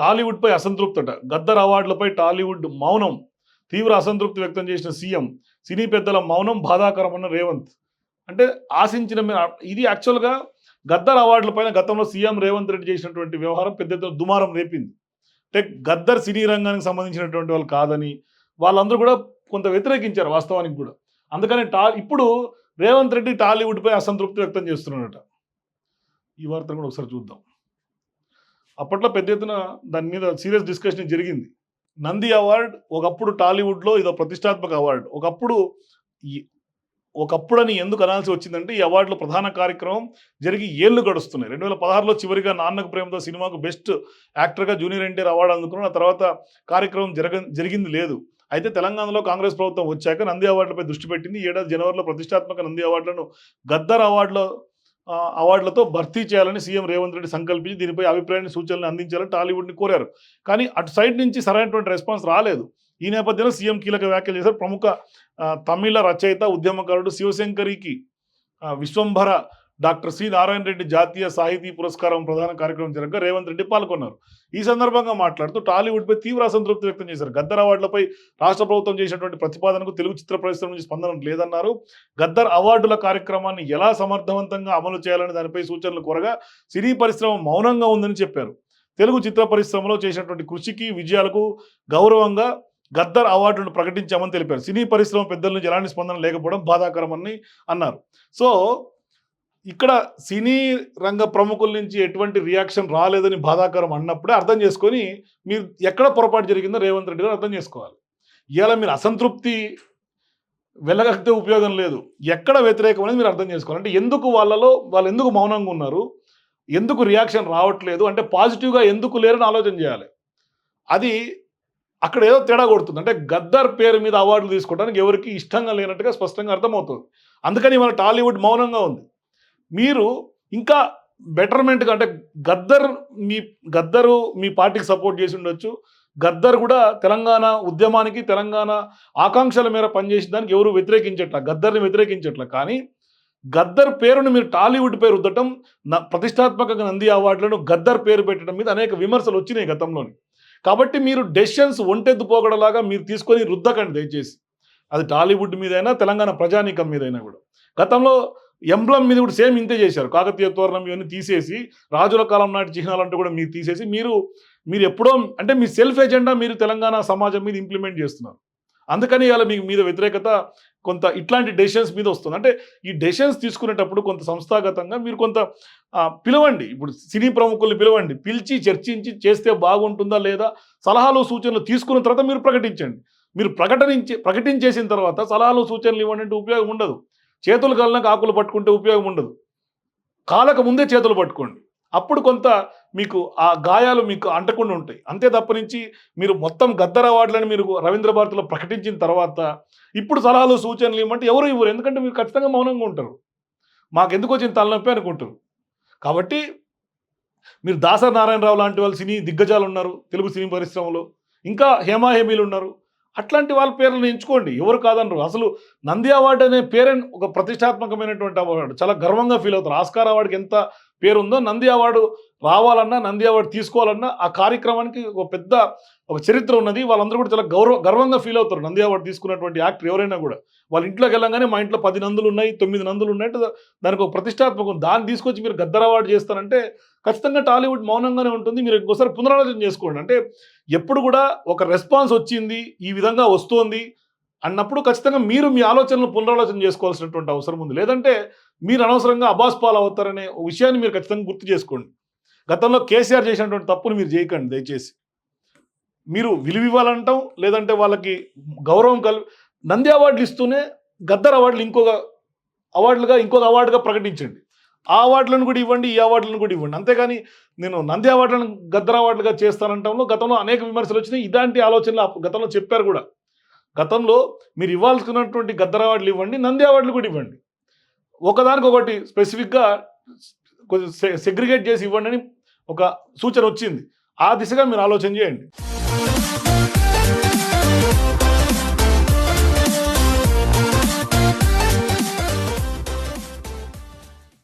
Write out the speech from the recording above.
టాలీవుడ్పై అసంతృప్తట గద్దర్ అవార్డులపై టాలీవుడ్ మౌనం తీవ్ర అసంతృప్తి వ్యక్తం చేసిన సీఎం సినీ పెద్దల మౌనం బాధాకరమన్న రేవంత్. అంటే ఆశించిన ఇది యాక్చువల్గా గద్దర్ అవార్డులపైన గతంలో సీఎం రేవంత్ రెడ్డి చేసినటువంటి వ్యవహారం పెద్ద ఎత్తున దుమారం రేపింది. అంటే గద్దర్ సినీ రంగానికి సంబంధించినటువంటి వాళ్ళు కాదని వాళ్ళందరూ కూడా కొంత వ్యతిరేకించారు వాస్తవానికి కూడా. అందుకని టా ఇప్పుడు రేవంత్ రెడ్డి టాలీవుడ్పై అసంతృప్తి వ్యక్తం చేస్తున్నాడట. ఈ వార్తను కూడా ఒకసారి చూద్దాం. అప్పట్లో పెద్ద ఎత్తున దాని మీద సీరియస్ డిస్కషన్ జరిగింది. నంది అవార్డ్ ఒకప్పుడు టాలీవుడ్లో ఇదో ప్రతిష్టాత్మక అవార్డు. ఒకప్పుడు ఒకప్పుడు ఒకప్పుడని ఎందుకు అనాల్సి వచ్చిందంటే ఈ అవార్డులో ప్రధాన కార్యక్రమం జరిగి ఏళ్ళు గడుస్తున్నాయి. రెండు వేల పదహారులో చివరిగా నాన్నకు ప్రేమతో సినిమాకు బెస్ట్ యాక్టర్గా జూనియర్ ఎన్టీఆర్ అవార్డు అందుకున్న ఆ తర్వాత కార్యక్రమం జరగ జరిగింది లేదు. అయితే తెలంగాణలో కాంగ్రెస్ ప్రభుత్వం వచ్చాక నంది అవార్డులపై దృష్టి పెట్టింది. ఏడాది జనవరిలో ప్రతిష్టాత్మక నంది అవార్డులను గద్దర్ అవార్డులో అవార్డులతో భర్తీ చేయాలని సీఎం రేవంత్ రెడ్డి సంకల్పించి దీనిపై అభిప్రాయాన్ని సూచనలు అందించాలని టాలీవుడ్ని కోరారు. కానీ అటు సైడ్ నుంచి సరైనటువంటి రెస్పాన్స్ రాలేదు. ఈ నేపథ్యంలో సీఎం కీలక వ్యాఖ్యలు చేశారు. ప్రముఖ తమిళ రచయిత ఉద్యమకారుడు శివశంకరికి విశ్వంభర డాక్టర్ సి నారాయణ రెడ్డి జాతీయ సాహితీ పురస్కారం ప్రధాన కార్యక్రమం జరగగా రేవంత్ రెడ్డి పాల్గొన్నారు. ఈ సందర్భంగా మాట్లాడుతూ టాలీవుడ్పై తీవ్ర అసంతృప్తి వ్యక్తం చేశారు. గద్దర్ అవార్డులపై రాష్ట్ర ప్రభుత్వం చేసినటువంటి ప్రతిపాదనకు తెలుగు చిత్ర పరిశ్రమ నుంచి స్పందన లేదన్నారు. గద్దర్ అవార్డుల కార్యక్రమాన్ని ఎలా సమర్థవంతంగా అమలు చేయాలని దానిపై సూచనలు కోరగా సినీ పరిశ్రమ మౌనంగా ఉందని చెప్పారు. తెలుగు చిత్ర పరిశ్రమలో చేసినటువంటి కృషికి విజయాలకు గౌరవంగా గద్దర్ అవార్డులను ప్రకటించామని తెలిపారు. సినీ పరిశ్రమ పెద్దల నుంచి ఎలాంటి స్పందన లేకపోవడం బాధాకరమని అన్నారు. సో ఇక్కడ సినీ రంగ ప్రముఖుల నుంచి ఎటువంటి రియాక్షన్ రాలేదని బాధాకరం అన్నప్పుడే అర్థం చేసుకొని మీరు ఎక్కడ పొరపాటు జరిగిందో రేవంత్ రెడ్డి గారు అర్థం చేసుకోవాలి. ఇవాళ మీరు అసంతృప్తి వెళ్ళగక్తే ఉపయోగం లేదు. ఎక్కడ వ్యతిరేకం అనేది మీరు అర్థం చేసుకోవాలి. అంటే ఎందుకు వాళ్ళలో వాళ్ళు ఎందుకు మౌనంగా ఉన్నారు? ఎందుకు రియాక్షన్ రావట్లేదు? అంటే పాజిటివ్గా ఎందుకు లేరని ఆలోచన చేయాలి. అది అక్కడ ఏదో తేడా కొడుతుంది. అంటే గద్దర్ పేరు మీద అవార్డులు తీసుకోవడానికి ఎవరికి ఇష్టంగా లేనట్టుగా స్పష్టంగా అర్థమవుతుంది. అందుకని మన టాలీవుడ్ మౌనంగా ఉంది. మీరు ఇంకా బెటర్మెంట్గా అంటే గద్దర్ మీ గద్దరు మీ పార్టీకి సపోర్ట్ చేసి ఉండొచ్చు. గద్దర్ కూడా తెలంగాణ ఉద్యమానికి తెలంగాణ ఆకాంక్షల మేర పనిచేసిన దానికి ఎవరు వ్యతిరేకించట్ల గద్దర్ని వ్యతిరేకించట్ల. కానీ గద్దర్ పేరును మీరు టాలీవుడ్ పేరు ఉద్దటం ప్రతిష్టాత్మకంగా నంది అవార్డులను గద్దర్ పేరు పెట్టడం మీద అనేక విమర్శలు వచ్చినాయి గతంలోని. కాబట్టి మీరు డెసిషన్స్ ఒంటెద్దు పోగడలాగా మీరు తీసుకొని రుద్దకండి దయచేసి. అది టాలీవుడ్ మీదైనా తెలంగాణ ప్రజానీకం మీదైనా కూడా. గతంలో ఎంబ్లం మీద కూడా సేమ్ ఇంతే చేశారు. కాకతీయ తోరణం ఇవన్నీ తీసేసి రాజుల కాలం నాటి చిహ్నాలంటూ కూడా మీరు తీసేసి మీరు మీరు ఎప్పుడో అంటే మీ సెల్ఫ్ ఎజెండా మీరు తెలంగాణ సమాజం మీద ఇంప్లిమెంట్ చేస్తున్నారు. అందుకని ఇవాళ మీకు మీద వ్యతిరేకత కొంత ఇట్లాంటి డెసిషన్స్ మీద వస్తుంది. అంటే ఈ డెసిషన్స్ తీసుకునేటప్పుడు కొంత సంస్థాగతంగా మీరు కొంత పిలవండి. ఇప్పుడు సినీ ప్రముఖుల్ని పిలవండి. పిలిచి చర్చించి చేస్తే బాగుంటుందా లేదా సలహాలు సూచనలు తీసుకున్న తర్వాత మీరు ప్రకటించండి. మీరు ప్రకటించి ప్రకటించేసిన తర్వాత సలహాలు సూచనలు ఇవ్వండి అంటే ఉపయోగం ఉండదు. చేతులు కళ్ళకు ఆకులు పట్టుకుంటే ఉపయోగం ఉండదు. కాలక ముందే చేతులు పట్టుకోండి. అప్పుడు కొంత మీకు ఆ గాయాలు మీకు అంటకుండా ఉంటాయి. అంతే తప్ప నుంచి మీరు మొత్తం గద్దర అవార్డులని మీరు రవీంద్ర భారతిలో ప్రకటించిన తర్వాత ఇప్పుడు సలహాలు సూచనలు ఇవ్వమంటే ఎవరు ఇవ్వరు. ఎందుకంటే మీరు ఖచ్చితంగా మౌనంగా ఉంటారు. మాకు ఎందుకు వచ్చిన తలనొప్పి అనుకుంటారు. కాబట్టి మీరు దాసరి నారాయణరావు లాంటి వాళ్ళు సినీ దిగ్గజాలు ఉన్నారు. తెలుగు సినీ పరిశ్రమలో. ఇంకా హేమాహేమీలు ఉన్నారు. అట్లాంటి వాళ్ళ పేర్లను ఎంచుకోండి. ఎవరు కాదనరు. అసలు నంది అవార్డు అనే పేరెంట్ ఒక ప్రతిష్టాత్మకమైనటువంటి అవార్డు. చాలా గర్వంగా ఫీల్ అవుతారు. ఆస్కార్ అవార్డుకి ఎంత పేరు ఉందో నంది అవార్డు రావాలన్నా నంది అవార్డు తీసుకోవాలన్నా ఆ కార్యక్రమానికి ఒక పెద్ద ఒక చరిత్ర ఉన్నది. వాళ్ళందరూ కూడా చాలా గౌరవ గర్వంగా ఫీల్ అవుతారు. నంది అవార్డు తీసుకున్నటువంటి యాక్టర్ ఎవరైనా కూడా. వాళ్ళ ఇంట్లోకి వెళ్ళంగానే మా ఇంట్లో పది నందులు ఉన్నాయి తొమ్మిది నందులు ఉన్నాయి అంటే. దానికి ఒక ప్రతిష్టాత్మకం దాన్ని తీసుకొచ్చి మీరు గద్దర్ అవార్డు చేస్తారంటే ఖచ్చితంగా టాలీవుడ్ మౌనంగానే ఉంటుంది. మీరు ఇంకోసారి పునరాలోచన చేసుకోండి. అంటే ఎప్పుడు కూడా ఒక రెస్పాన్స్ వచ్చింది ఈ విధంగా వస్తోంది. అన్నప్పుడు ఖచ్చితంగా మీరు మీ ఆలోచనలు పునరాలోచన చేసుకోవాల్సినటువంటి అవసరం ఉంది. లేదంటే మీరు అనవసరంగా అబాస్ పాలు అవుతారనే విషయాన్ని మీరు ఖచ్చితంగా గుర్తు చేసుకోండి. గతంలో కేసీఆర్ చేసినటువంటి తప్పును మీరు చేయకండి దయచేసి. మీరు విలువ ఇవ్వాలంటాం లేదంటే వాళ్ళకి గౌరవం కల్ నంది అవార్డులు ఇస్తూనే గద్దర్ అవార్డులు ఇంకొక అవార్డులుగా ఇంకొక అవార్డుగా ప్రకటించండి. ఆ అవార్డులను కూడా ఇవ్వండి ఈ అవార్డులను కూడా ఇవ్వండి. అంతేగాని నేను నంది అవార్డులను గద్దర్ అవార్డులుగా చేస్తానంటంలో గతంలో అనేక విమర్శలు వచ్చినాయి. ఇలాంటి ఆలోచనలు గతంలో చెప్పారు కూడా. గతంలో మీరు ఇవ్వాల్సుకున్నటువంటి గద్దర అవార్డులు ఇవ్వండి నంది అవార్డులు కూడా ఇవ్వండి. ఒకదానికి ఒకటి స్పెసిఫిక్గా కొంచెం సెగ్రిగేట్ చేసి ఇవ్వండి అని ఒక సూచన వచ్చింది. ఆ దిశగా మీరు ఆలోచన చేయండి.